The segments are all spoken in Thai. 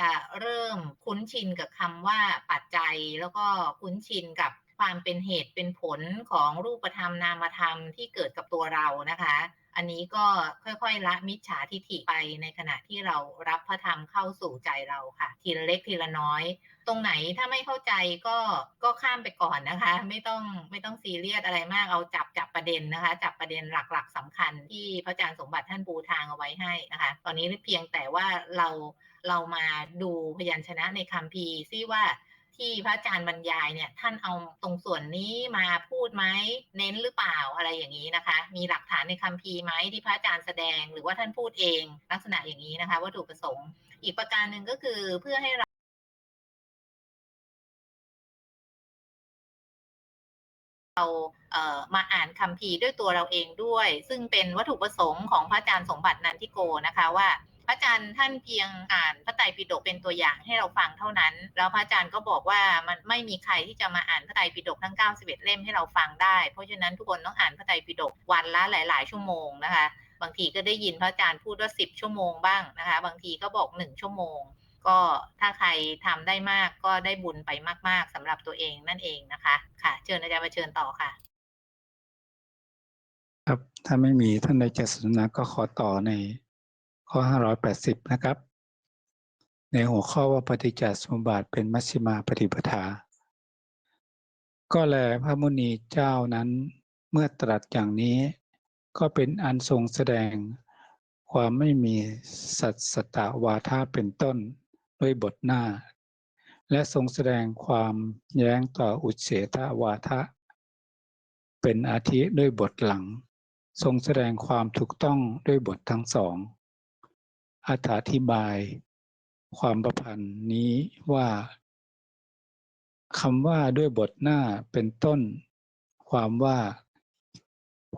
จะเริ่มคุ้นชินกับคำว่าปัจจัย แล้วก็คุ้นชินกับความเป็นเหตุเป็นผลของรูปธรรมนามธรรมที่เกิดกับตัวเรานะคะ อันนี้ก็ค่อยๆละมิจฉาทิฐิไปในขณะที่เรารับพระธรรมเข้าสู่ใจเราค่ะ ทีละเล็กทีละน้อย ตรงไหนถ้าไม่เข้าใจก็ก็ข้ามไปก่อนนะคะ ไม่ต้องไม่ต้องซีเรียสอะไรมากเอาจับจับประเด็นนะคะ จับประเด็นหลักๆสำคัญที่พระอาจารย์สมบัติท่านปูทางเอาไว้ให้นะคะ ตอนนี้เพียงแต่ว่าเรา เรามาดูพยัญชนะในคัมภีร์ซิว่าที่พระอาจารย์บรรยายเนี่ย ท่านเอาตรงส่วนนี้มาพูดไหมเน้นหรือเปล่าอะไรอย่างนี้นะคะ มีหลักฐานในคัมภีร์ไหมที่พระอาจารย์แสดง หรือว่าท่านพูดเองลักษณะอย่างนี้นะคะวัตถุประสงค์ อีกประการหนึ่งก็คือเพื่อให้เราเราเอ่อมาอ่านคัมภีร์ด้วยตัวเราเองด้วย ซึ่งเป็นวัตถุประสงค์ของพระอาจารย์สมบัตินันทิโกนะคะว่า ระอาจารย์ท่านเพียงอ่านพระไตรปิฎกเป็นตัวอย่างให้เราฟังเท่านั้น แล้วพระอาจารย์ก็บอกว่ามันไม่มีใครที่จะมาอ่านพระไตรปิฎกทั้ง 91 เล่มให้เราฟังได้ เพราะฉะนั้นทุกคนต้องอ่านพระไตรปิฎกวันละหลาย ๆ ชั่วโมงนะคะ บางทีก็ได้ยินพระอาจารย์พูดว่า10 ชั่วโมงบ้างนะคะ บางทีก็บอก 1 ชั่วโมง ก็ถ้าใครทำได้มากก็ได้บุญไปมาก ๆสำหรับตัวเองนั่นเองนะคะ ค่ะ เชิญอาจารย์มาเชิญต่อค่ะ ครับถ้าไม่มีท่านใดจะสนทนาก็ขอต่อใน ข้อ 580 นะครับ ในหัวข้อว่าปฏิจจสมุปบาทเป็นมัชฌิมาปฏิปทา ก็แลพระมุนีเจ้านั้นเมื่อตรัสอย่างนี้ ก็เป็นอันทรงแสดง ความไม่มีสัตสตวาทะเป็นต้นด้วยบทหน้า และทรงแสดงความแย้งต่ออุเฉทวาทะ เป็นอาทิด้วยบทหลัง ทรงแสดงความถูกต้องด้วยบททั้งสอง อธิบาย ความประพันธ์นี้ว่าคำว่าด้วยบทหน้าเป็นต้น ความว่า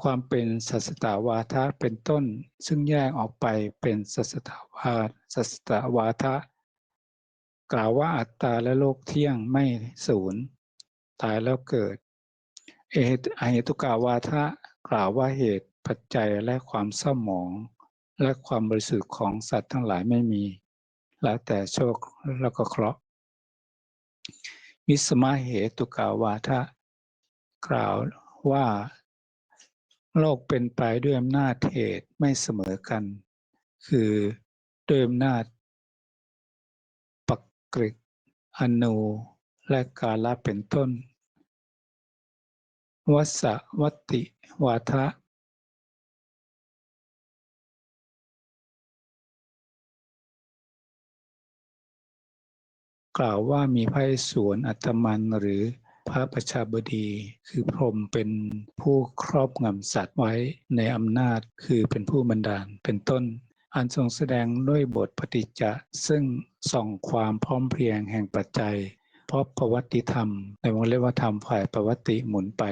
ความเป็นสัสตาวาทะเป็นต้น ซึ่งแยกออกไปเป็นสัสตาวาสัสตาวาทะ กล่าวว่าอัตตาและโลกเที่ยงไม่ศูนย์ตายแล้วเกิด เอเหตุกาวาทะกล่าวว่าเหตุปัจจัยและความเศร้าหมอง และความบริสุทธิ์ของสัตว์ทั้งหลายไม่มี แล้วแต่โชคแล้วก็เคราะห์มิสมาเหตุกาวาทะกล่าวว่า โลกเป็นไปด้วยอำนาจเหตุไม่เสมอกัน คือด้วยอำนาจปักกริอนูและกาลเป็นต้น วัสวัตติวาทะ กล่าวว่ามีพระอิศวรอัตมันหรือพระประชาบดี คือพรหมเป็นผู้ครอบงำสัตว์ไว้ในอำนาจคือเป็นผู้บันดาลเป็นต้น อันทรงแสดงด้วยบทปฏิจจะซึ่งส่องความพร้อมเพรียงแห่งปัจจัย เพราะประวัติธรรม ในวงเล็บว่าธรรมฝ่ายประวัติหมุนไป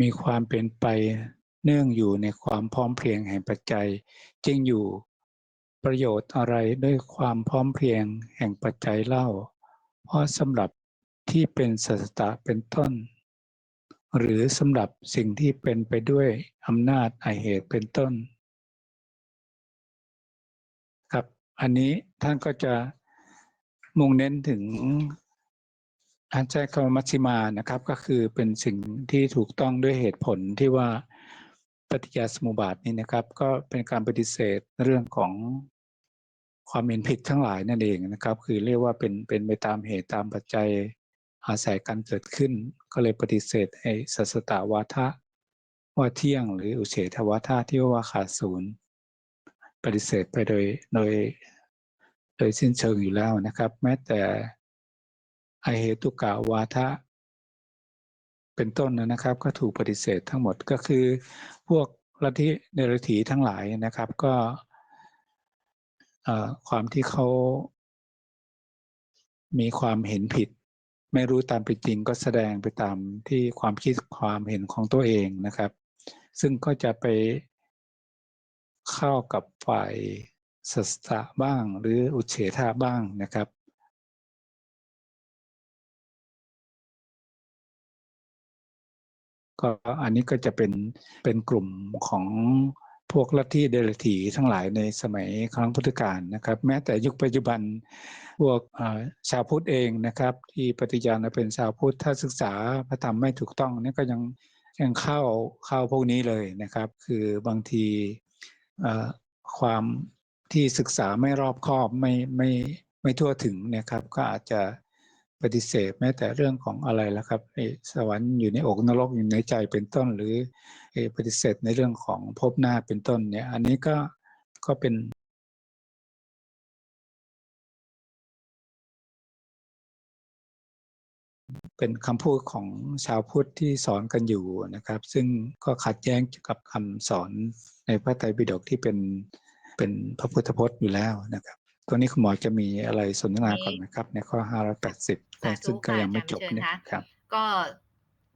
มีความเป็นไปเนื่องอยู่ในความพร้อมเพรียงแห่งปัจจัย จึงอยู่ประโยชน์อะไรด้วยความพร้อมเพรียงแห่งปัจจัยเล่า เพราะสำหรับที่เป็นสัสตะเป็นต้น หรือสำหรับสิ่งที่เป็นไปด้วยอำนาจไอเหตุเป็นต้น ครับ อันนี้ท่านก็จะมุ่งเน้นถึงอันใจคำมัชฌิมานะครับ ก็คือเป็นสิ่งที่ถูกต้องด้วยเหตุผลที่ว่าปฏิจจสมุปบาทนี้นะครับ ก็เป็นการปฏิเสธเรื่องของ ความเห็นผิดทั้งหลายนั่นเองนะครับ คือเรียกว่าเป็นเป็นไปตามเหตุตามปัจจัยอาศัยการเกิดขึ้น ก็เลยปฏิเสธไอ้สัสตาวาทะว่าเที่ยงหรืออุเฉทวาทะที่ว่าขาดศูนย์ปฏิเสธไปโดยโดย โดยสิ้นเชิงอยู่แล้วนะครับ แม้แต่ไอเหตุกาวาทะเป็นต้นนะครับ ก็ถูกปฏิเสธทั้งหมดก็คือ พวกลัทธิเนรถีทั้งหลายนะครับ ก็ ความที่เขามีความเห็นผิด ไม่รู้ตามเป็นจริงก็แสดงไปตามที่ความคิดความเห็นของตัวเองนะครับ ซึ่งก็จะไปเข้ากับฝ่ายสัสตะบ้าง หรืออุเฉทาบ้างนะครับ ก็อันนี้ก็จะเป็นเป็นกลุ่มของ พวกลัทธิเดลถีทั้งหลายในสมัยครั้งพุทธกาลนะครับ แม้แต่ยุคปัจจุบันพวกชาวพุทธเองนะครับ ที่ปฏิญาณเป็นชาวพุทธถ้าศึกษาพระธรรมไม่ถูกต้องนี่ก็ยังยังเข้าเข้าพวกนี้เลยนะครับ คือบางทีความที่ศึกษาไม่รอบคอบไม่ไม่ไม่ทั่วถึงนะครับ ก็อาจจะ ปฏิเสธแม้แต่เรื่องของอะไรล่ะครับไอ้สวรรค์อยู่ในอกนรกอยู่ในใจเป็นต้น หรือไอ้ปฏิเสธในเรื่องของภพหน้าเป็นต้นเนี่ยอันนี้ก็ก็เป็นเป็นคำพูดของชาวพุทธที่สอนกันอยู่นะครับ ซึ่งก็ขัดแย้งกับคำสอนในพระไตรปิฎกที่เป็นเป็นพระพุทธพจน์อยู่แล้วนะครับ ตรงนี้คุณหมอจะมีอะไรสนทนาก่อนไหมครับ ในข้อ 580แต่สาธุซึ่งก็ค่ะยังไม่อาจจารบย์เชิญเนี่ยคะครับ ก็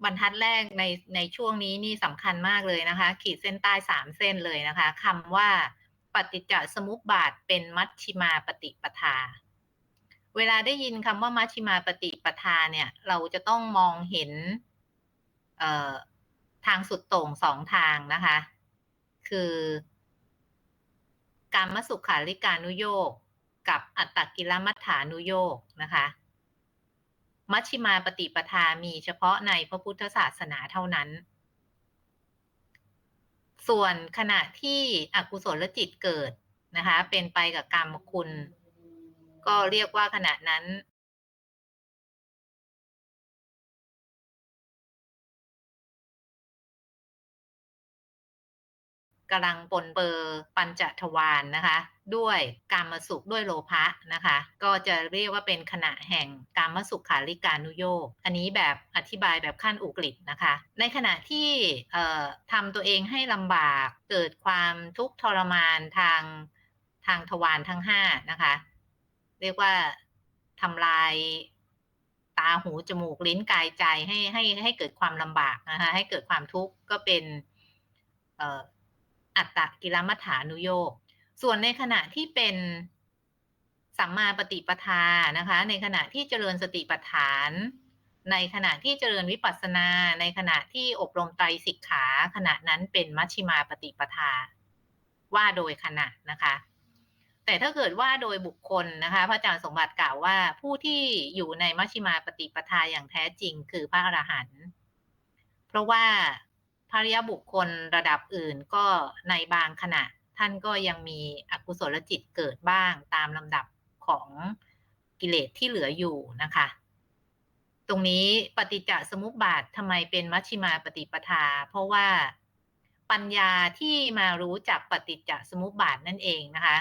บรรทัดแรกในในช่วงนี้นี่สำคัญมากเลยนะคะ ขีดเส้นใต้สามเส้นเลยนะคะคำว่าปฏิจจสมุปบาทเป็นมัชชิมาปฏิปทา เวลาได้ยินคำว่ามัชชิมาปฏิปทาเนี่ย เราจะต้องมองเห็นเอ่อทางสุดโต่งสองทางนะคะ คือ การมสุขาริการนุโยก กับอัตตกิลมัฏฐานุโยกนะคะ มัชชิมาปฏิปทามีเฉพาะในพระพุทธศาสนาเท่านั้น ส่วนขณะที่อกุศลจิตเกิดนะคะ เป็นไปกับกรรมคุณ ก็เรียกว่าขณะนั้นกำลังปนเปอร์ปัญจทวารนนะคะ ด้วยกามสุขด้วยโลภะนะคะ ก็จะเรียกว่าเป็นขณะแห่งกามสุขขาริการุโยกอันนี้แบบอธิบายแบบขั้นอุกฤษนะคะ ในขณะที่ทำตัวเองให้ลำบากเกิดความทุกข์ทรมานทางทางทวารทั้งห้านะคะ เรียกว่าทำลายตาหูจมูกลิ้นกายใจให้ให้ให้เกิดความลำบากนะคะให้เกิดความทุกข์ก็เป็นอัตตกิลมัฐานุโยก ส่วนในขณะที่เป็นสัมมาปฏิปทานะคะ ในขณะที่เจริญสติปัฏฐาน ในขณะที่เจริญวิปัสสนา ในขณะที่อบรมไตรสิกขา ขณะนั้นเป็นมัชชิมาปฏิปทา ว่าโดยขณะนะคะ แต่ถ้าเกิดว่าโดยบุคคลนะคะพระอาจารย์สมบัติกล่าวว่า ผู้ที่อยู่ในมัชชิมาปฏิปทาอย่างแท้จริงคือพระอรหันต์เพราะว่าพระริยบุคคลระดับอื่นก็ในบางขณะ ท่านก็ยังมีอกุศลจิตเกิดบ้างตามลำดับของกิเลสที่เหลืออยู่นะคะ ตรงนี้ปฏิจจสมุปบาททำไมเป็นมัชชิมาปฏิปทา เพราะว่าปัญญาที่มารู้จักปฏิจจสมุปบาทนั่นเองนะคะ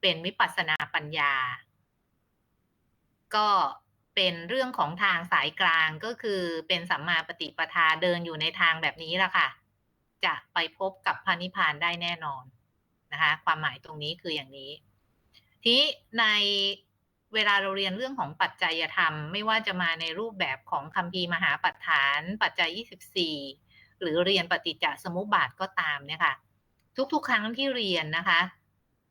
เป็นวิปัสสนาปัญญา ก็เป็นเรื่องของทางสายกลางก็คือเป็นสัมมาปฏิปทาเดินอยู่ในทางแบบนี้ละค่ะ จะไปพบกับพระนิพพานได้แน่นอน นะคะ ความหมายตรงนี้คืออย่างนี้ ทีนี้ในเวลาเราเรียนเรื่องของปัจจัยธรรม ไม่ว่าจะมาในรูปแบบของคัมภีมหาปัฏฐาน ปัจจัย 24 หรือเรียนปฏิจจสมุปบาทก็ตามเนี่ยค่ะ ทุกๆ ครั้งที่เรียนนะคะ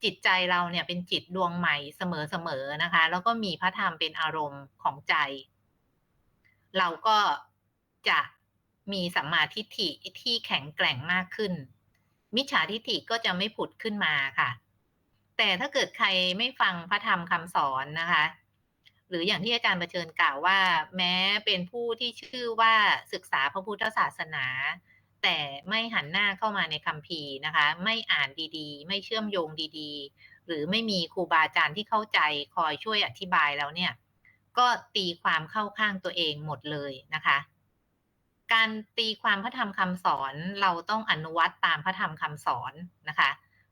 จิตใจเราเนี่ยเป็นจิตดวงใหม่เสมอๆนะคะ แล้วก็มีพระธรรมเป็นอารมณ์ของใจ เราก็จะมีสัมมาทิฏฐิที่แข็งแกร่งมากขึ้น มิจฉาทิฏฐิก็จะไม่ผุดขึ้นมาค่ะ แต่ถ้าเกิดใครไม่ฟังพระธรรมคำสอนนะคะ หรืออย่างที่อาจารย์ประเชิญกล่าวว่า แม้เป็นผู้ที่ชื่อว่าศึกษาพระพุทธศาสนา แต่ไม่หันหน้าเข้ามาในคัมภีนะคะ ไม่อ่านดีๆ ไม่เชื่อมโยงดีๆ หรือไม่มีครูบาอาจารย์ที่เข้าใจคอยช่วยอธิบายแล้วเนี่ย ก็ตีความเข้าข้างตัวเองหมดเลยนะคะ การตีความพระธรรมคำสอนเราต้องอนุวัตตามพระธรรมคำสอนนะคะ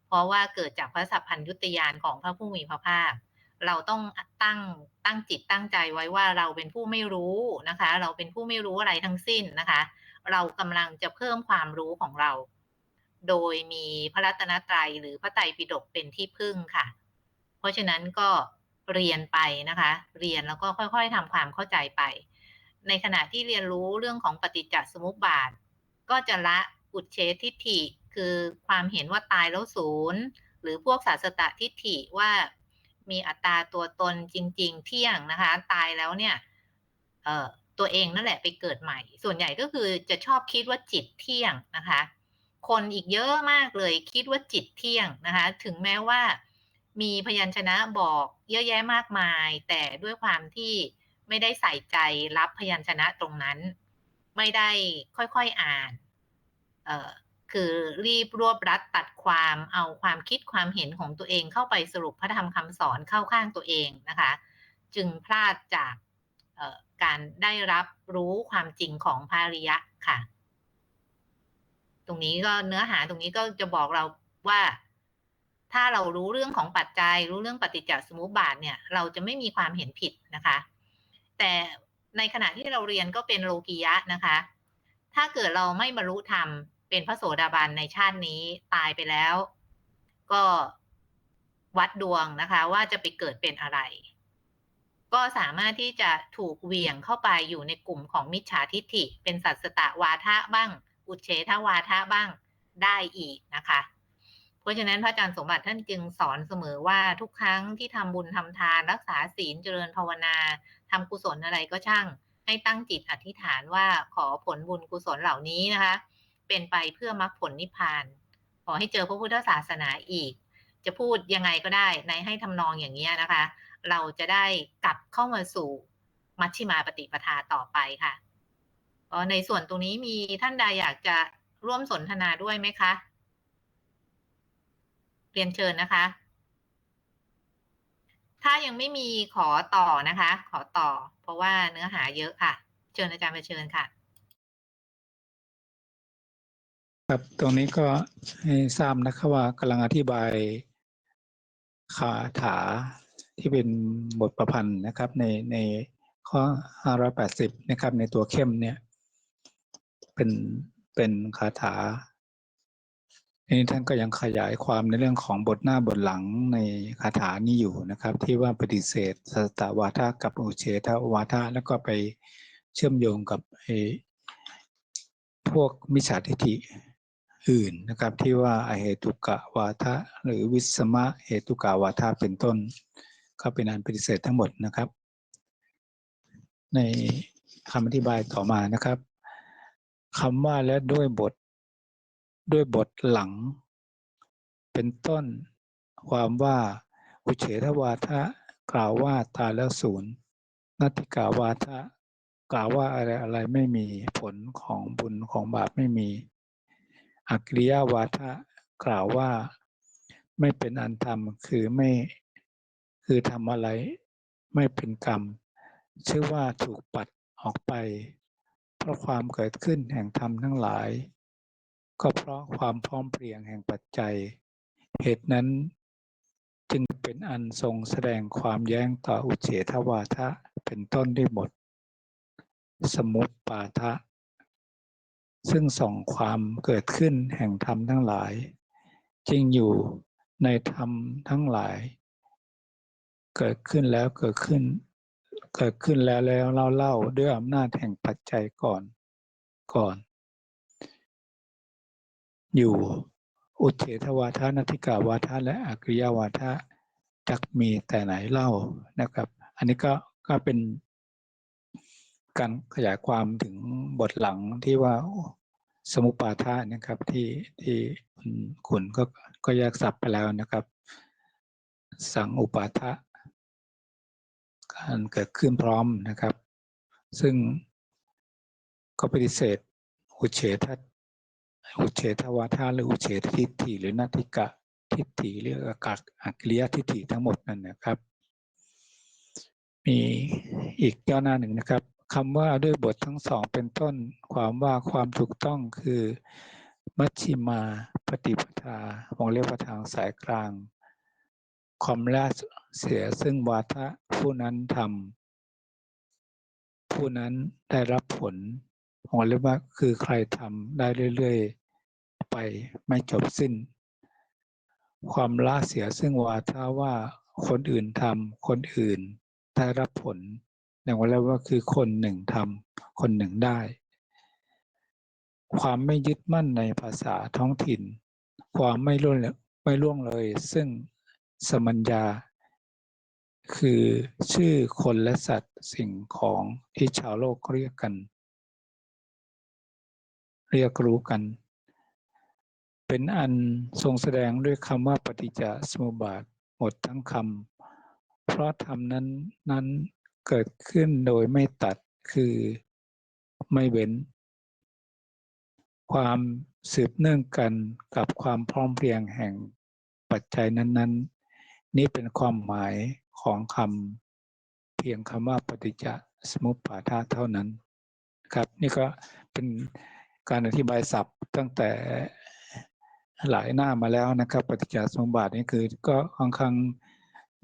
เพราะว่าเกิดจากพระสัพพัญญุตยานของพระผู้มีพระภาค เราต้องตั้งตั้งจิตตั้งใจไว้ว่าเราเป็นผู้ไม่รู้นะคะ เราเป็นผู้ไม่รู้อะไรทั้งสิ้นนะคะ เรากำลังจะเพิ่มความรู้ของเรา โดยมีพระรัตนตรัยหรือพระไตรปิฎกเป็นที่พึ่งค่ะ เพราะฉะนั้นก็เรียนไปนะคะ เรียนแล้วก็ค่อยๆทำความเข้าใจไป ในขณะที่เรียนรู้เรื่องของปฏิจจสมุปบาท ก็จะละอุเฉททิฏฐิคือความเห็นว่าตายแล้วศูนย์หรือพวกศาสตะทิฏฐิว่ามีอัตตาตัวตนจริง ๆ เที่ยงนะคะ ตายแล้วเนี่ยเอ่อตัวเองนั่นแหละไปเกิดใหม่ ส่วนใหญ่ก็คือจะชอบคิดว่าจิตเที่ยงนะคะ คนอีกเยอะมากเลยคิดว่าจิตเที่ยงนะคะ ถึงแม้ว่ามีพยัญชนะบอกเยอะแยะมากมาย แต่ด้วยความที่ ไม่ได้ใส่ใจรับพยัญชนะตรงนั้น ไม่ได้ค่อยๆอ่าน เอ่อคือรีบรวบรัดตัดความเอาความคิดความเห็นของตัวเองเข้าไปสรุปพระธรรมคำสอนเข้าข้างตัวเองนะคะ จึงพลาดจากการได้รับรู้ความจริงของพระอริยะค่ะ ตรงนี้ก็เนื้อหาตรงนี้ก็จะบอกเราว่า ถ้าเรารู้เรื่องของปัจจัย รู้เรื่องปฏิจจสมุปบาทเนี่ย เราจะไม่มีความเห็นผิดนะคะ แต่ในขณะที่เราเรียนก็เป็นโลกียะนะคะ ถ้าเกิดเราไม่บรรลุธรรมเป็นพระโสดาบันในชาตินี้ตายไปแล้ว ก็วัดดวงนะคะ ว่าจะไปเกิดเป็นอะไร ก็สามารถที่จะถูกเหวี่ยงเข้าไปอยู่ในกลุ่มของมิจฉาทิฏฐิ เป็นสัตสตะวาทะบ้าง อุเฉทวาทะบ้างได้อีกนะคะ เพราะฉะนั้นพระอาจารย์สมบัติท่านจึงสอนเสมอว่าทุกครั้งที่ทำบุญทำทาน รักษาศีลเจริญภาวนาทำกุศลอะไรก็ช่าง ให้ตั้งจิตอธิษฐานว่าขอผลบุญกุศลเหล่านี้นะคะ เป็นไปเพื่อมรรคผลนิพพาน ขอให้เจอพระพุทธศาสนาอีก จะพูดยังไงก็ได้ในให้ทำนองอย่างนี้นะคะ เราจะได้กลับเข้ามาสู่มัชฌิมาปฏิปทาต่อไปค่ะในส่วนตรงนี้มีท่านใดอยากจะร่วมสนทนาด้วยไหมคะ เรียนเชิญนะคะ ถ้ายังไม่มีขอต่อนะคะ ขอต่อ เพราะว่าเนื้อหาเยอะค่ะ เชิญอาจารย์ไปเชิญค่ะ ครับตรงนี้ก็ให้ทราบนะครับว่ากำลังอธิบายคาถาที่เป็นบทประพันธ์นะครับ ในในข้อ 580 นะครับ ในตัวเข้มเนี่ย เป็นเป็นคาถา ทีนี้ท่านก็ยังขยายความในเรื่องของบทหน้าบทหลังในคาถานี้อยู่นะครับ ที่ว่าปฏิเสธสตาวาทะกับอุเฉทวาทะแล้วก็ไปเชื่อมโยงกับไอ้พวกมิจฉาทิฏฐิอื่นนะครับที่ว่าอเหตุกะวาทะหรือวิสมะเหตุกะวาทะเป็นต้น ก็เป็นอันปฏิเสธทั้งหมดนะครับ ในคำอธิบายต่อมานะครับคำว่าและด้วยบท ด้วยบทหลัง เป็นต้น ความว่าอุเฉทวาทะกล่าวว่าตายแล้วศูนย์นัตติกาวาทะกล่าวว่าอะไรอะไรไม่มีผลของบุญของบาปไม่มีอักริยาวาทะกล่าวว่าไม่เป็นอันธรรมคือไม่คือทำอะไรไม่เป็นกรรม ชื่อว่าถูกปัดออกไป เพราะความเกิดขึ้นแห่งธรรมทั้งหลาย ก็เพราะความพร้อมเพรียงแห่งปัจจัย เหตุนั้นจึงเป็นอันทรงแสดงความแย้งต่ออุเฉทวาทะเป็นต้นได้หมด สมุปปาทะ ซึ่งส่องความเกิดขึ้นแห่งธรรมทั้งหลาย จริงอยู่ในธรรมทั้งหลาย เกิดขึ้นแล้วเกิดขึ้น เกิดขึ้นแล้วแล้วเล่าเล่าด้วยอำนาจแห่งปัจจัยก่อนก่อน อยู่อุเฉทวาทานาธิกาวาทาและอักริยาวาทะจักมีแต่ไหนเล่านะครับ อันนี้ก็ก็เป็นการขยายความถึงบทหลังที่ว่าสมุปาทานะครับที่ที่ขุนก็ก็แยกสับไปแล้วนะครับ สังอุปาทะการเกิดขึ้นพร้อมนะครับ ซึ่งก็ปฏิเสธอุเฉท อุเฉทวาทาหรืออุเฉททิฏฐิหรือนาทิกะทิฏฐิหรืออากาศอักริยทิฏฐิทั้งหมดนั่นนะครับ มีอีกย่อหน้าหนึ่งนะครับคำว่าด้วยบททั้งสองเป็นต้นความว่าความถูกต้องคือ มัชชิมาปฏิปทาวงเรียกว่าทางสายกลาง ความละเสียซึ่งวาทะผู้นั้นทำผู้นั้นได้รับผล วงเรียกว่าคือใครทำได้เรื่อยๆ ไปไม่จบสิ้น ความละเสียซึ่งวาทะว่าคนอื่นทำคนอื่นได้รับผลอย่างว่าแล้วว่าคือคนหนึ่งทำคนหนึ่งได้ ความไม่ยึดมั่นในภาษาท้องถิ่น ความไม่ล่วงไม่ล่วงเลย ซึ่งสมัญญา คือชื่อคนและสัตว์สิ่งของที่ชาวโลกเรียกกัน เรียกรู้กัน เป็นอันทรงแสดงด้วยคำว่าปฏิจจสมุปบาทหมดทั้งคำเพราะธรรมนั้นนั้นเกิดขึ้นโดยไม่ตัดคือไม่เว้น ความสืบเนื่องกันกับความพร้อมเพรียงแห่งปัจจัยนั้นๆนี่เป็นความหมายของคำเพียงคำว่าปฏิจจสมุปบาทเท่านั้น ครับ นี่ก็เป็น การอธิบายศัพท์ตั้งแต่หลายหน้ามาแล้วนะครับ ปฏิจจสมุปบาทนี่คือก็ค่อนข้าง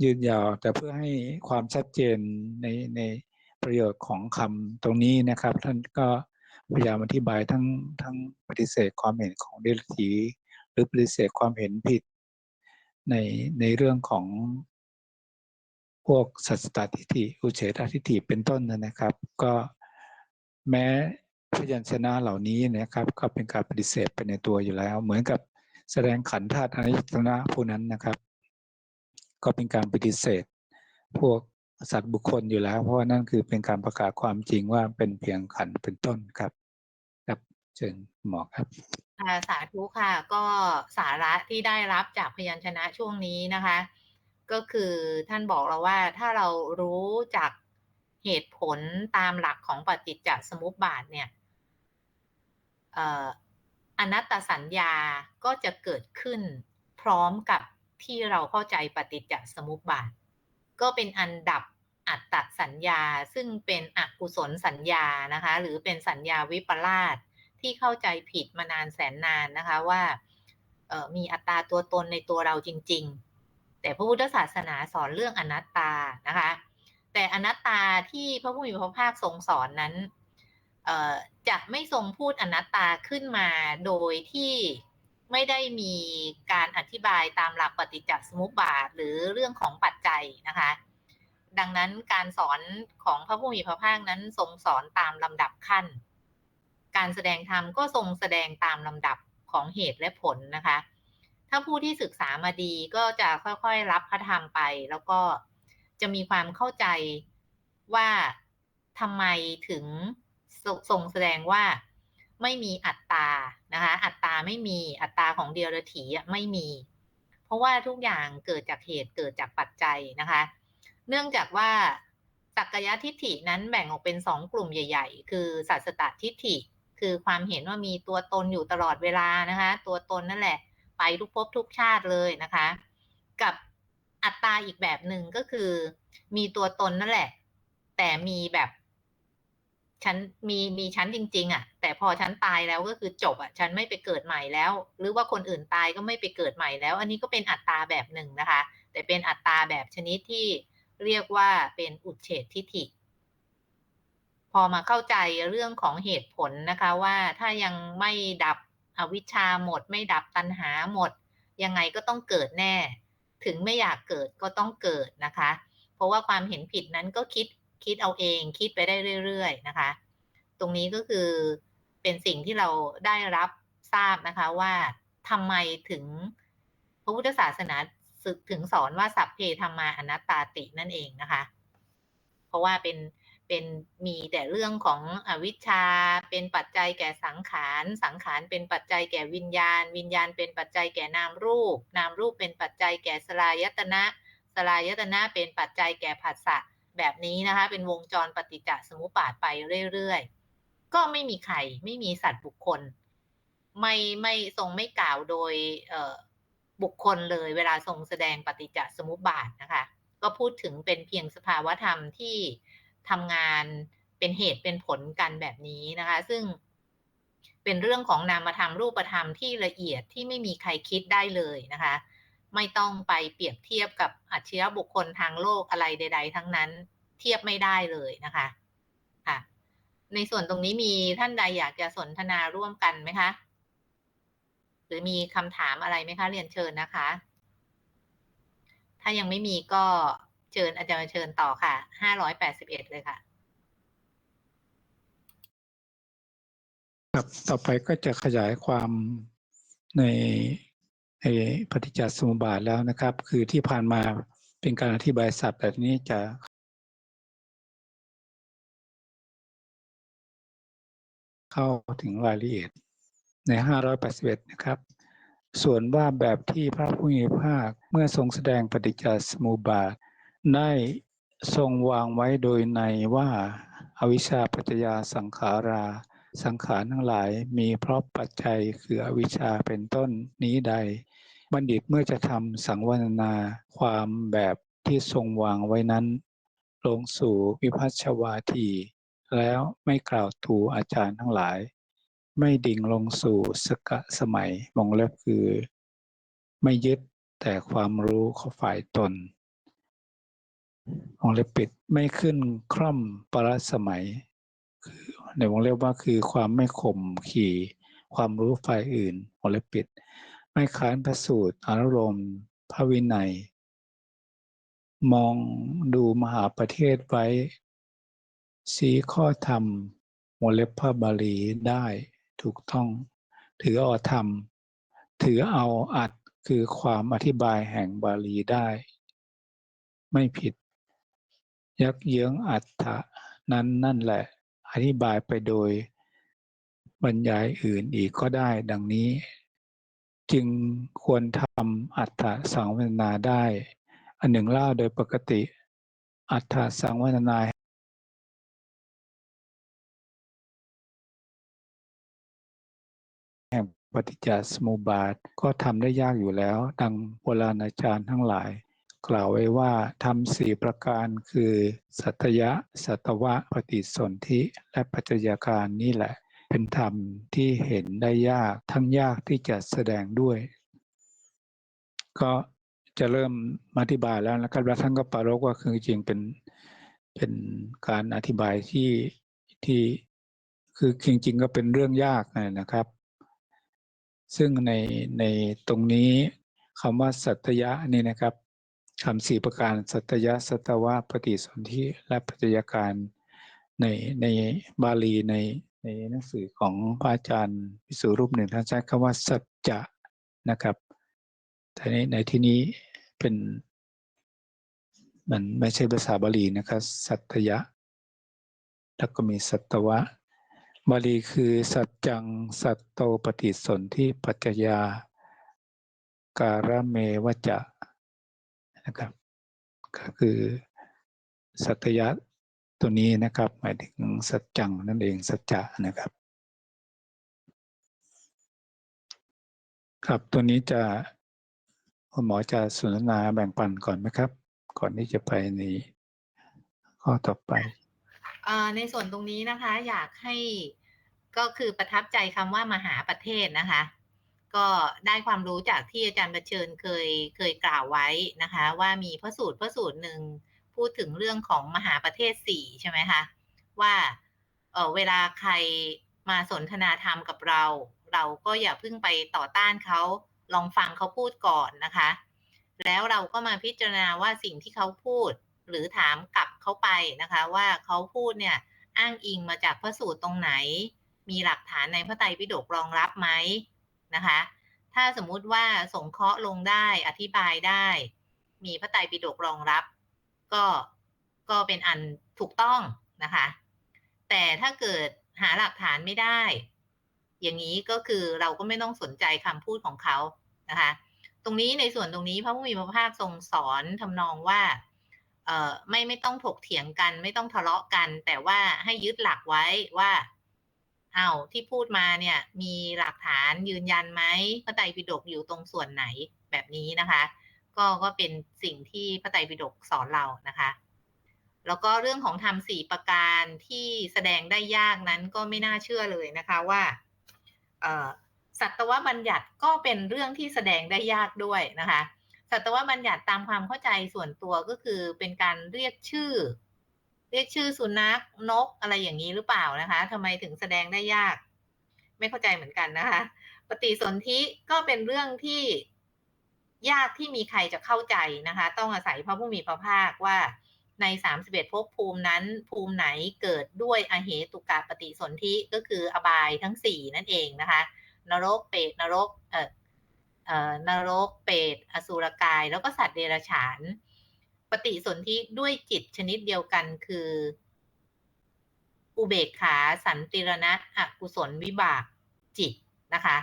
ยืดยาว แต่เพื่อให้ความชัดเจนในในประโยชน์ของคำตรงนี้นะครับ ท่านก็พยายามอธิบายทั้งทั้งปฏิเสธความเห็นของเดลทีหรือปฏิเสธความเห็นผิด ในในเรื่องของพวกสัจตทิฏฐิอุเฉตทิฏฐิเป็นต้นนะครับ ก็แม้ พยัญชนะเหล่านี้นะครับ ก็เป็นการปฏิเสธไปในตัวอยู่แล้ว เหมือนกับแสดงขันธาตุอนิจจนะผู้นั้นนะครับ ก็เป็นการปฏิเสธ พวกสัตว์บุคคลอยู่แล้ว เพราะว่านั่นคือเป็นการประกาศความจริงว่าเป็นเพียงขันเป็นต้นครับครับเชิญหมอครับสาธุค่ะ ก็สาระที่ได้รับจากพยัญชนะช่วงนี้นะคะ ก็คือท่านบอกเราว่าถ้าเรารู้จากเหตุผลตามหลักของปฏิจจสมุปบาทเนี่ย อนัตตสัญญาก็จะเกิดขึ้นพร้อมกับที่เราเข้าใจปฏิจจสมุปบาท ก็เป็นอันดับอัตตสัญญาซึ่งเป็นอกุศลสัญญานะคะ หรือเป็นสัญญาวิปลาสที่เข้าใจผิดมานานแสนนานนะคะว่ามีอัตตาตัวตนในตัวเราจริง ๆ แต่พระพุทธศาสนาสอนเรื่องอนัตตานะคะ แต่อนัตตาที่พระผู้มีพระภาคทรงสอนนั้น จะไม่ทรงพูดอนัตตาขึ้นมาโดยที่ไม่ได้มีการอธิบายตามหลักปฏิจจสมุปบาทหรือเรื่องของปัจจัยนะคะ ดังนั้นการสอนของพระผู้มีพระภาคนั้นทรงสอนตามลำดับขั้น การแสดงธรรมก็ทรงแสดงตามลำดับของเหตุและผลนะคะ ถ้าผู้ที่ศึกษามาดีก็จะค่อยๆรับพระธรรมไป แล้วก็จะมีความเข้าใจว่าทำไมถึง ทรงแสดงว่าไม่มีอัตตานะคะ อัตตาไม่มีอัตตาของเดียรถีไม่มี เพราะว่าทุกอย่างเกิดจากเหตุเกิดจากปัจจัยนะคะ เนื่องจากว่าสักกายทิฏฐินั้นแบ่งออกเป็นสองกลุ่มใหญ่ ๆ คือสัสตตทิฏฐิ คือความเห็นว่ามีตัวตนอยู่ตลอดเวลานะคะ ตัวตนนั่นแหละ ไปทุกภพทุกชาติเลยนะคะ กับอัตตาอีกแบบหนึ่งก็คือ มีตัวตนนั่นแหละ แต่มีแบบ ฉันมีมีฉันจริง ๆอะ แต่พอฉันตายแล้วก็คือจบอะ ฉันไม่ไปเกิดใหม่แล้ว หรือว่าคนอื่นตายก็ไม่ไปเกิดใหม่แล้ว อันนี้ก็เป็นอัตตาแบบหนึ่งนะคะ แต่เป็นอัตตาแบบชนิดที่เรียกว่าเป็นอุเฉททิฏฐิพอมาเข้าใจเรื่องของเหตุผลนะคะว่าถ้ายังไม่ดับอวิชชาหมด ไม่ดับตัณหาหมด ยังไงก็ต้องเกิดแน่ ถึงไม่อยากเกิดก็ต้องเกิดนะคะ เพราะว่าความเห็นผิดนั้นก็คิด คิดเอาเอง คิดไปได้เรื่อยๆนะคะ ตรงนี้ก็คือเป็นสิ่งที่เราได้รับทราบนะคะว่าทำไมถึงพระพุทธศาสนาสึกถึงสอนว่าสัพเพธรรมาอนัตตาตินั่นเองนะคะ เพราะว่าเป็นเป็นมีแต่เรื่องของอวิชชา เป็นปัจจัยแก่สังขาร สังขารเป็นปัจจัยแก่วิญญาณ วิญญาณเป็นปัจจัยแก่นามรูป นามรูปเป็นปัจจัยแก่สลายตนะ สลายตนะเป็นปัจจัยแก่ผัสสะ แบบนี้นะคะ เป็นวงจรปฏิจจสมุปบาทไปเรื่อยๆ ก็ไม่มีใครไม่มีสัตว์บุคคล ไม่ไม่ทรงไม่กล่าวโดยบุคคลเลยเวลาทรงแสดงปฏิจจสมุปบาทนะคะ ก็พูดถึงเป็นเพียงสภาวธรรมที่ทำงานเป็นเหตุเป็นผลกันแบบนี้นะคะ ซึ่งเป็นเรื่องของนามธรรมรูปธรรมที่ละเอียดที่ไม่มีใครคิดได้เลยนะคะ ไม่ต้องไปเปรียบเทียบกับอัจฉริยบุคคลทางโลกอะไรใด ๆ ทั้งนั้น เทียบไม่ได้เลยนะคะค่ะ ในส่วนตรงนี้มีท่านใดอยากจะสนทนาร่วมกันไหมคะ หรือมีคำถามอะไรไหมคะ เรียนเชิญนะคะ ถ้ายังไม่มีก็เชิญอาจารย์เชิญต่อค่ะห้าร้อยแปดสิบเอ็ดเลยค่ะครับต่อไปก็จะขยายความใน ในปฏิจจสมุปบาทแล้วนะครับ คือที่ผ่านมาเป็นการอธิบายศัพท์แบบนี้จะเข้าถึงรายละเอียดใน 581 นะครับ ส่วนว่าแบบที่พระผู้มีภาคเมื่อทรงแสดงปฏิจจสมุปบาท ได้ทรงวางไว้โดยในว่าอาวิชชาปัจจยาสังขารา สังขารทั้งหลายมีเพราะปัจจัยคืออวิชชาเป็นต้นนี้ใด บัณฑิตเมื่อจะทำสังวรณนาความแบบที่ทรงวางไว้นั้น ลงสู่วิพัชวาทีแล้วไม่กล่าวถูอาจารย์ทั้งหลาย ไม่ดิ่งลงสู่สกะสมัยวงเล็บคือ ไม่ยึดแต่ความรู้ของฝ่ายตนวงเล็บปิดไม่ขึ้นคร่อมปรสมัย คือ ในวงเล็บว่าคือความไม่ข่มขี่ ความรู้ฝ่ายอื่นวงเล็บปิด ไม่ค้านพระสูตรอารมณ์พระวินัย มองดูมหาประเทศไว้ชี้ข้อธรรมวงเล็บพระบาลีได้ถูกต้อง ถือเอาธรรม ถือเอาอัดคือความอธิบายแห่งบาลีได้ ไม่ผิด ยักเยื้องอัฏฐะนั้นนั่นแหละ อธิบายไปโดยบรรยายอื่นอีกก็ได้ดังนี้ จึงควรทำอัฏฐสังวนาได้ อันหนึ่งเล่าโดยปกติ อัฏฐสังวนาแห่งปฏิจจสมุปบาทก็ทำได้ยากอยู่แล้ว ดังโบราณอาจารย์ทั้งหลาย กล่าวไว้ว่าทำสี่ประการคือ สัตยะ สัตวะ ปฏิสนธิ และปัจจัยการนี่แหละ เป็นธรรมที่เห็นได้ยากทั้งยากที่จะแสดงด้วย ก็จะเริ่มอธิบายแล้วนะครับแล้วท่านก็ปรารกว่าคือจริงเป็นเป็นการอธิบายที่ที่คือจริงๆก็เป็นเรื่องยากนะครับ ซึ่งในในตรงนี้คำว่าสัตยะนี่นะครับ คำสี่ประการสัตยะสัตวะปฏิสนธิและปัจจัยการในในบาลีในในหนังสือของพระอาจารย์พิสุรูปหนึ่งท่านใช้คำว่าสัจจะนะครับแต่ในในที่นี้เป็นมันไม่ใช่ภาษาบาลีนะครับ สัตยะ แล้วก็มีสัตวะ บาลีคือสัจจังสัตโตปฏิสนธิปัจจยาการเมวจะ นะครับ ก็คือสัตยะตัวนี้นะครับ หมายถึงสัจจังนั่นเองสัจจะนะครับ ครับตัวนี้จะคุณหมอจะสนทนาแบ่งปันก่อนไหมครับ ก่อนที่จะไปในข้อต่อไปอในส่วนตรงนี้นะคะ อยากให้ก็คือประทับใจคำว่ามหาประเทศนะคะ ก็ได้ความรู้จากที่อาจารย์ประเชิญเคยเคยกล่าวไว้นะคะ ว่ามีพระสูตรพระสูตรหนึ่งพูดถึงเรื่องของมหาประเทศสี่ใช่ไหมคะว่าเออเวลาใครมาสนทนาธรรมกับเรา เราก็อย่าเพิ่งไปต่อต้านเขาลองฟังเขาพูดก่อนนะคะ แล้วเราก็มาพิจารณาว่าสิ่งที่เขาพูด หรือถามกลับเขาไปนะคะ ว่าเขาพูดเนี่ยอ้างอิงมาจากพระสูตรตรงไหน มีหลักฐานในพระไตรปิฎกรองรับไหม นะคะ ถ้าสมมุติว่าสงเคราะห์ลงได้อธิบายได้ มีพระไตรปิฎกรองรับ ก็ก็เป็นอันถูกต้องนะคะ แต่ถ้าเกิดหาหลักฐานไม่ได้ อย่างนี้ก็คือเราก็ไม่ต้องสนใจคำพูดของเขานะคะ ตรงนี้ในส่วนตรงนี้พระผู้มีพระภาคทรงสอนทำนองว่าเอ่อไม่ไม่ต้องถกเถียงกัน ไม่ต้องทะเลาะกัน แต่ว่าให้ยึดหลักไว้ว่า อาที่พูดมาเนี่ยมีหลักฐานยืนยันไหมพระไตรปิฎกอยู่ตรงส่วนไหนแบบนี้นะคะ ก็ก็เป็นสิ่งที่พระไตรปิฎกสอนเรานะคะ แล้วก็เรื่องของธรรมสี่ประการที่แสดงได้ยากนั้นก็ไม่น่าเชื่อเลยนะคะว่าสัตวบัญญัติก็เป็นเรื่องที่แสดงได้ยากด้วยนะคะ สัตวบัญญัติตามความเข้าใจส่วนตัวก็คือเป็นการเรียกชื่อ เรียกชื่อสุนัขนกอะไรอย่างนี้หรือเปล่านะคะทำไมถึงแสดงได้ยาก ไม่เข้าใจเหมือนกันนะคะ ปฏิสนธิก็เป็นเรื่องที่ยากที่มีใครจะเข้าใจนะคะ ต้องอาศัยพระผู้มีพระภาคว่าใน 31ภพภูมินั้น ภูมิไหนเกิดด้วยอเหตุกาปฏิสนธิก็คืออบายทั้ง 4 นั่นเองนะคะ นรกเปรตนรกเอ่อเอ่อนรกเปรตอสุรกาย แล้วก็สัตว์เดรัจฉาน ปฏิสนธิด้วยจิตชนิดเดียวกันคือ อุเบกขาสันติรณะอกุศลวิบากจิตนะคะ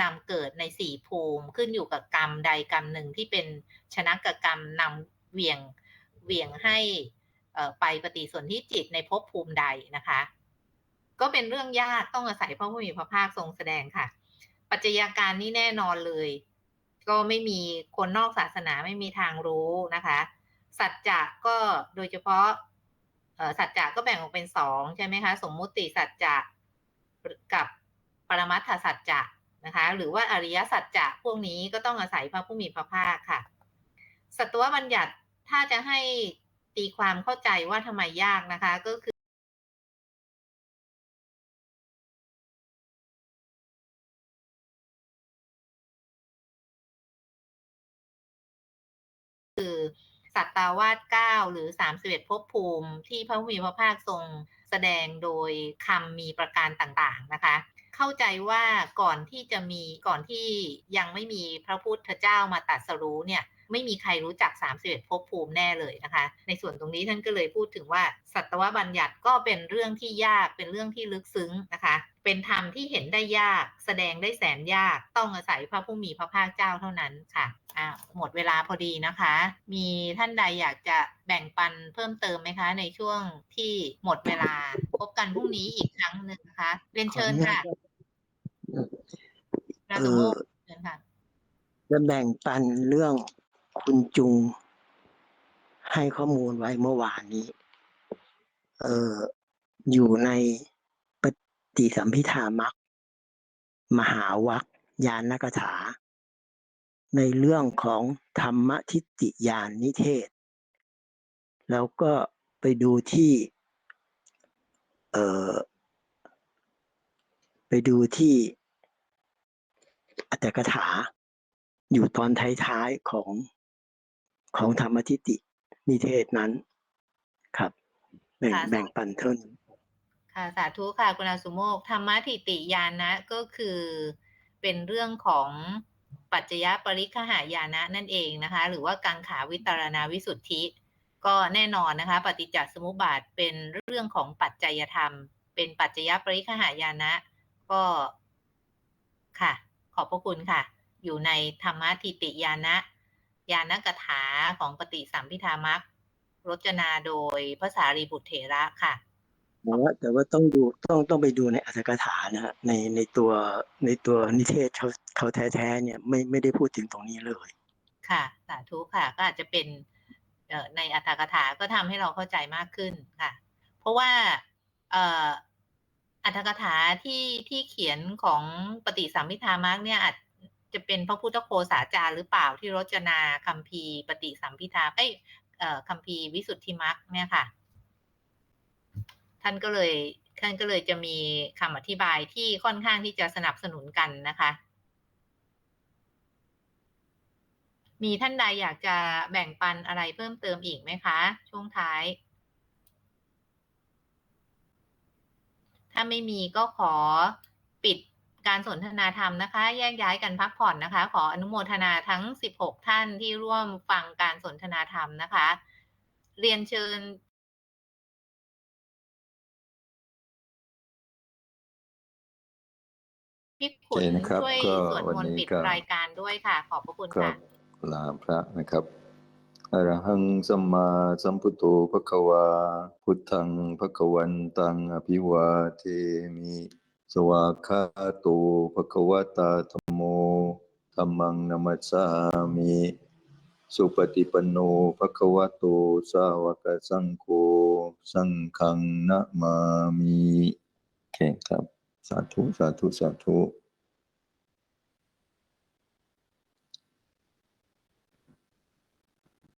นำเกิดในสี่ภูมิขึ้นอยู่กับกรรมใดกรรมหนึ่งที่เป็นชนะกกรรมนำเวียงเวียงให้ไปปฏิสนธิจิตในภพภูมิใดนะคะ ก็เป็นเรื่องยากต้องอาศัยพระผู้มีพระภาคทรงแสดงค่ะ ปัจจัยาการนี่แน่นอนเลย ก็ไม่มีคนนอกศาสนาไม่มีทางรู้นะคะ สัจจะก็โดยเฉพาะสัจจะก็แบ่งออกเป็นสองใช่ไหมคะ สมมุติสัจจะกับปรมัตถสัจจะนะคะ หรือว่าอริยสัจจะพวกนี้ก็ต้องอาศัยพระผู้มีพระภาคค่ะ สัตวบัญญัติถ้าจะให้ตีความเข้าใจว่าทำไมยากนะคะก็คือ สัตตาวาสเก้าหรือสามสิบเอ็ดภพภูมิ ที่พระผู้มีพระภาคทรงแสดงโดยคำมีประการต่างๆนะคะ เข้าใจว่าก่อนที่จะมีก่อนที่ยังไม่มีพระพุทธเจ้ามาตรัสรู้เนี่ย ไม่มีใครรู้จัก 31ภพภูมิแน่เลยนะคะ ในส่วนตรงนี้ท่านก็เลยพูดถึงว่าสัตวบัญญัติก็เป็นเรื่องที่ยากเป็นเรื่องที่ลึกซึ้งนะคะ เป็นธรรมที่เห็นได้ยาก แสดงได้แสนยากต้องอาศัยพระผู้มีพระภาคเจ้าเท่านั้นค่ะอ่าหมดเวลาพอดีนะคะ มีท่านใดอยากจะแบ่งปันเพิ่มเติมไหมคะ ในช่วงที่หมดเวลาพบกันพรุ่งนี้อีกครั้งหนึ่งนะคะเรียนเชิญค่ะราเอสมอมุติเชิญค่ะจะแบ่งปันเรื่อง คุณจุง ให้ข้อมูลไว้เมื่อวานนี้ เอออยู่ในปฏิสัมพิธามักมหาวัคยานกถา ในเรื่องของธรรมทิฏฐิยานนิเทศ แล้วก็ไปดูที่ เออไปดูที่อัตถกถา อยู่ตอนท้ายๆของ ของธรรมทิฏฐินิเทศนั้นครับแบ่งค่ะ แบ่งปันเท่านี้ค่ะสาธุค่ะคุณอาสุโมกธรรมะทิติยานะก็คือเป็นเรื่องของปัจจยปริคหายานะนั่นเองนะคะ หรือว่ากังขาวิตารณาวิสุทธิ ก็แน่นอนนะคะ ปฏิจจสมุปบาทเป็นเรื่องของปัจจัยธรรม เป็นปัจจยปริคหายานะ ก็ค่ะ ขอบพระคุณค่ะ อยู่ในธรรมะทิติยานะ ยานกถาของปฏิสัมพิธามักรจนาโดยพระสารีบุตรเถระค่ะแต่ว่าแต่ว่าต้องดูต้องต้องไปดูในอัตถกถานะฮะในในตัวในตัวนิเทศเขาเขาแท้ๆเนี่ยไม่ไม่ได้พูดถึงตรงนี้เลย ค่ะสาธุค่ะ ก็อาจจะเป็นเอ่อในอัตถกถาก็ทำให้เราเข้าใจมากขึ้นค่ะ เพราะว่าเอ่ออัตถกถาที่ที่เขียนของปฏิสัมพิธามักเนี่ยอาจ จะเป็นพระพุทธโคสาจารย์หรือเปล่าที่รจนาคัมภีร์ปฏิสัมพิธาเอ้ยเอ่อคัมภีร์วิสุทธิมักเนี่ยค่ะ ท่านก็เลยท่านก็เลยจะมีคำอธิบายที่ค่อนข้างที่จะสนับสนุนกันนะคะ มีท่านใดอยากจะแบ่งปันอะไรเพิ่มเติมอีกไหมคะ ช่วงท้าย ถ้าไม่มีก็ขอ การสนทนาธรรมนะคะ แยกย้ายกันพักผ่อนนะคะ ขออนุโมทนาทั้ง 16 ท่านที่ร่วมฟังการสนทนาธรรมนะคะ เรียนเชิญพี่ขุโอนเคนะครับช่วยก็สวดวันมนต์นี้ปิดก็รายการด้วยค่ะ ขอบพระคุณครัค่ะบลาพระนะครับอรหังสัมมาสัมพุทโธภควา พุทธังภควันตังอภิวาเทมิ สวากาโตภควตาธโมธัมมังนัมสสามิสุปฏิปันโนภควโตสาวกสังโฆสังฆังนะมามิโอเคครับ สาธุ สาธุ สาธุ